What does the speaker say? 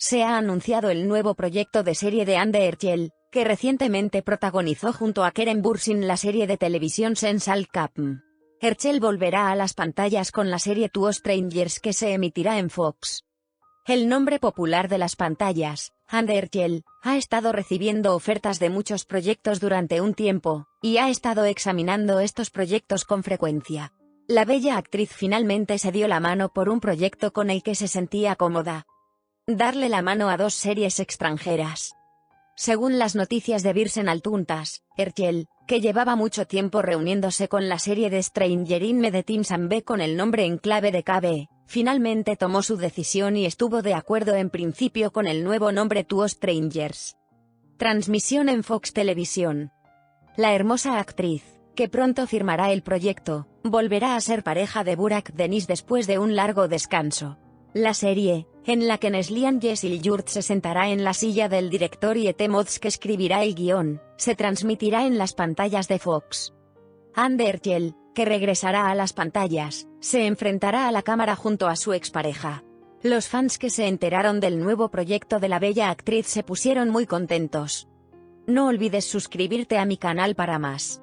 se ha anunciado el nuevo proyecto de serie de Anne que recientemente protagonizó junto a Keren Bursin la serie de televisión Sensal Capm. Herschel volverá a las pantallas con la serie Two Strangers que se emitirá en Fox. El nombre popular de las pantallas, Herschel, ha estado recibiendo ofertas de muchos proyectos durante un tiempo, y ha estado examinando estos proyectos con frecuencia. La bella actriz finalmente se dio la mano por un proyecto con el que se sentía cómoda. Darle la mano a dos series extranjeras. Según las noticias de Birsen Altuntas, Herschel, que llevaba mucho tiempo reuniéndose con la serie de Stranger in Medellín Sambe con el nombre en clave de KB, finalmente tomó su decisión y estuvo de acuerdo en principio con el nuevo nombre Two Strangers. Transmisión en Fox Televisión. La hermosa actriz, que pronto firmará el proyecto, volverá a ser pareja de Burak Denis después de un largo descanso. La serie, en la que Neslian Yurt se sentará en la silla del director y Ete Mods que escribirá el guion, se transmitirá en las pantallas de Fox. Andergel, que regresará a las pantallas, se enfrentará a la cámara junto a su expareja. Los fans que se enteraron del nuevo proyecto de la bella actriz se pusieron muy contentos. No olvides suscribirte a mi canal para más.